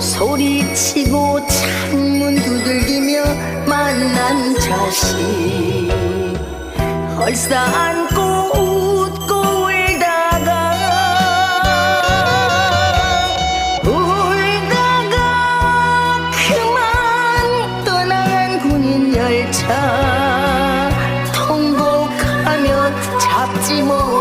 소리치고 창문 두들기며 만난 자식. 얼싸 안고 웃고 울다가 울다가 그만 떠나간 군인 열차 통곡하며 잡지 못